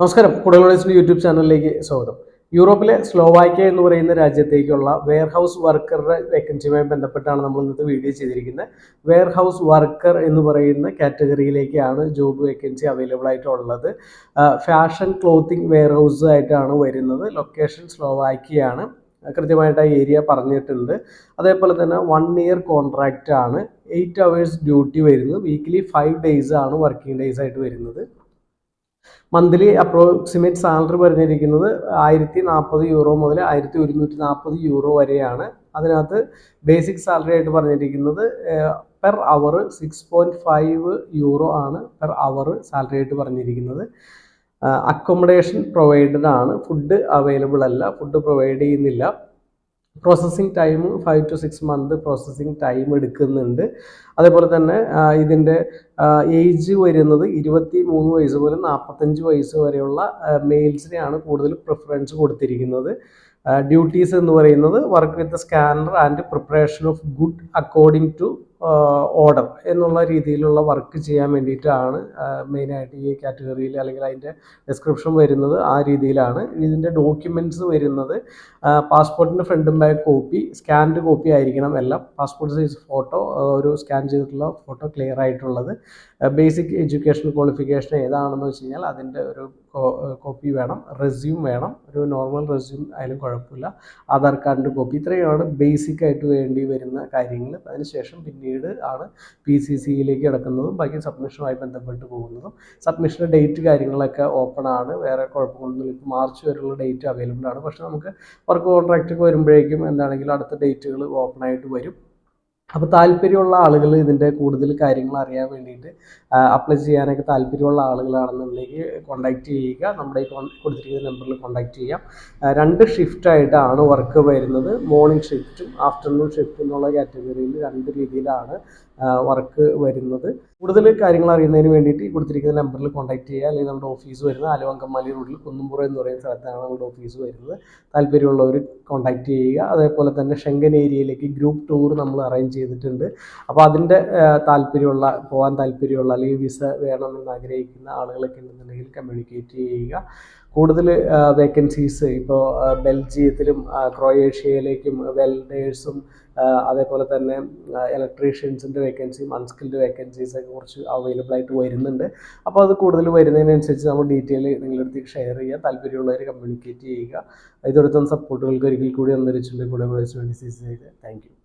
നമസ്കാരം. കുടലോളിസിന്റെ യൂട്യൂബ് ചാനലിലേക്ക് സ്വാഗതം. യൂറോപ്പിലെ സ്ലോവാക്യ എന്ന് പറയുന്ന രാജ്യത്തേക്കുള്ള വെയർ ഹൗസ് വർക്കറുടെ വേക്കൻസിയുമായി ബന്ധപ്പെട്ടാണ് നമ്മൾ ഇന്നത്തെ വീഡിയോ ചെയ്തിരിക്കുന്നത്. വെയർ ഹൗസ് വർക്കർ എന്ന് പറയുന്ന കാറ്റഗറിയിലേക്കാണ് ജോബ് വേക്കൻസി അവൈലബിൾ ആയിട്ടുള്ളത്. ഫാഷൻ ക്ലോത്തിങ് വെയർ ഹൗസ് ആയിട്ടാണ് വരുന്നത്. ലൊക്കേഷൻ സ്ലോവാക്യയാണ്. കൃത്യമായിട്ട് ആ ഏരിയ പറഞ്ഞിട്ടുണ്ട്. അതേപോലെ തന്നെ വൺ ഇയർ കോൺട്രാക്റ്റ് ആണ്. എയ്റ്റ് അവേഴ്സ് ഡ്യൂട്ടി വരുന്നത്. വീക്കിലി ഫൈവ് ഡേയ്സ് ആണ് വർക്കിംഗ് ഡേയ്സ് ആയിട്ട് വരുന്നത്. മന്ത്ലി അപ്രോക്സിമേറ്റ് സാലറി പറഞ്ഞിരിക്കുന്നത് ആയിരത്തി നാൽപ്പത് യൂറോ മുതൽ ആയിരത്തി ഒരുന്നൂറ്റി നാൽപ്പത് യൂറോ വരെയാണ്. അതിനകത്ത് ബേസിക് സാലറി ആയിട്ട് പറഞ്ഞിരിക്കുന്നത് per hour six point five euro ആണ് പെർ അവർ സാലറി ആയിട്ട് പറഞ്ഞിരിക്കുന്നത്. അക്കോമഡേഷൻ പ്രൊവൈഡഡ് ആണ്. ഫുഡ് അവൈലബിൾ അല്ല ഫുഡ് പ്രൊവൈഡ് ചെയ്യുന്നില്ല. Processing time five to six month processing time എടുക്കുന്നുണ്ട്. അതേപോലെ തന്നെ ഇതിന്റെ ഏജ് വരുന്നത് ഇരുപത്തി മൂന്ന് വയസ്സ് മുതൽ നാൽപ്പത്തഞ്ച് വയസ്സ് വരെയുള്ള മെയിൽസിനെയാണ് കൂടുതൽ പ്രിഫറൻസ് കൊടുത്തിരിക്കുന്നത്. ഡ്യൂട്ടീസ് എന്ന് പറയുന്നത് work with scanner and preparation of good according to order എന്നുള്ള രീതിയിലുള്ള വർക്ക് ചെയ്യാൻ വേണ്ടിയിട്ടാണ് മെയിനായിട്ട് ഈ കാറ്റഗറിയിൽ അല്ലെങ്കിൽ അതിന്റെ ഡിസ്ക്രിപ്ഷൻ വരുന്നത് ആ രീതിയിലാണ്. ഇതിന്റെ ഡോക്യുമെന്റ്സ് വരുന്നത് പാസ്പോർട്ടിന്റെ ഫ്രണ്ടും ബാക്ക് കോപ്പി സ്കാൻഡ് കോപ്പി ആയിരിക്കണം എല്ലാം. പാസ്പോർട്ട് സൈസ് ഫോട്ടോ ഒരു സ്കാൻ ചെയ്തിട്ടുള്ള ഫോട്ടോ ക്ലിയർ ആയിട്ടുള്ളത്. ബേസിക് എഡ്യൂക്കേഷൻ ക്വാളിഫിക്കേഷൻ ഏതാണെന്ന് വെച്ച് കഴിഞ്ഞാൽ അതിന്റെ ഒരു കോപ്പി വേണം. റെസ്യൂം വേണം. ഒരു നോർമൽ റെസ്യൂം ആയാലും കുഴപ്പമില്ല. ആധാർ കാർഡിന്റെ കോപ്പി ഇത്രയാണ് ബേസിക് ആയിട്ട് വേണ്ടി വരുന്ന കാര്യങ്ങൾ അതിനുശേഷം പിന്നീട് ആണ് പി സി സിയിലേക്ക് കിടക്കുന്നതും ബാക്കി സബ്മിഷനുമായി ബന്ധപ്പെട്ട് പോകുന്നതും. സബ്മിഷന്റെ ഡേറ്റ് കാര്യങ്ങളൊക്കെ ഓപ്പൺ ആണ്. വേറെ കുഴപ്പങ്ങളൊന്നും ഇപ്പോൾ മാർച്ച് വരെയുള്ള ഡേറ്റ് അവൈലബിൾ ആണ്. പക്ഷേ നമുക്ക് വർക്ക് കോൺട്രാക്റ്റ് ഒക്കെ വരുമ്പോഴേക്കും എന്താണെങ്കിലും അടുത്ത ഡേറ്റുകൾ ഓപ്പൺ ആയിട്ട് വരും. അപ്പോൾ താല്പര്യമുള്ള ആളുകൾ ഇതിന്റെ കൂടുതൽ കാര്യങ്ങൾ അറിയാൻ വേണ്ടിയിട്ട് അപ്ലൈ ചെയ്യാനൊക്കെ താല്പര്യമുള്ള ആളുകളാണെന്നുണ്ടെങ്കിൽ കോൺടാക്റ്റ് ചെയ്യുക. നമ്മുടെ ഈ കൊടുത്തിരിക്കുന്ന നമ്പറിൽ കോൺടാക്റ്റ് ചെയ്യാം. രണ്ട് ഷിഫ്റ്റായിട്ടാണ് വർക്ക് വരുന്നത്. മോർണിംഗ് ഷിഫ്റ്റും ആഫ്റ്റർനൂൺ ഷിഫ്റ്റും എന്നുള്ള കാറ്റഗറിയിൽ രണ്ട് രീതിയിലാണ് വർക്ക് വരുന്നത്. കൂടുതൽ കാര്യങ്ങൾ അറിയുന്നതിന് വേണ്ടിയിട്ട് കൊടുത്തിരിക്കുന്ന നമ്പറിൽ കോൺടാക്ട് ചെയ്യുക. അല്ലെങ്കിൽ നമ്മുടെ ഓഫീസ് വരുന്നത് അലവങ്കമ്മാലി റോഡിൽ കുന്നുംപുറ എന്ന് പറയുന്ന സ്ഥലത്താണ് നമ്മുടെ ഓഫീസ് വരുന്നത്. താല്പര്യമുള്ളവർ കോൺടാക്ട് ചെയ്യുക. അതേപോലെ തന്നെ ഷെങ്കൻ ഏരിയയിലേക്ക് ഗ്രൂപ്പ് ടൂർ നമ്മൾ അറേഞ്ച് ചെയ്തിട്ടുണ്ട്. അപ്പോൾ അതിന്റെ താല്പര്യമുള്ള പോകാൻ താല്പര്യമുള്ള അല്ലെങ്കിൽ വിസ വേണമെന്ന് ആഗ്രഹിക്കുന്ന ആളുകളൊക്കെ ഉണ്ടെന്നുണ്ടെങ്കിൽ കമ്മ്യൂണിക്കേറ്റ് ചെയ്യുക. കൂടുതൽ വേക്കൻസീസ് ഇപ്പോൾ ബെൽജിയത്തിലും ക്രൊയേഷ്യയിലേക്കും വെൽഡേഴ്സും അതേപോലെ തന്നെ ഇലക്ട്രീഷ്യൻസിന്റെ വേക്കൻസിയും അൺസ്കിൽഡ് വേക്കൻസീസൊക്കെ കുറച്ച് അവൈലബിൾ ആയിട്ട് വരുന്നുണ്ട്. അപ്പോൾ അത് കൂടുതൽ വരുന്നതിനനുസരിച്ച് നമ്മൾ ഡീറ്റെയിൽ നിങ്ങളുടെ അടുത്ത് ഷെയർ ചെയ്യുക. താല്പര്യമുള്ളവർ കമ്മ്യൂണിക്കേറ്റ് ചെയ്യുക. ഇതൊരുത്തം സപ്പോർട്ടുകൾക്ക് ഒരിക്കൽ കൂടി അന്തരിച്ചിട്ടുണ്ട് കൂടെ വേണ്ടി സി സി താങ്ക് യു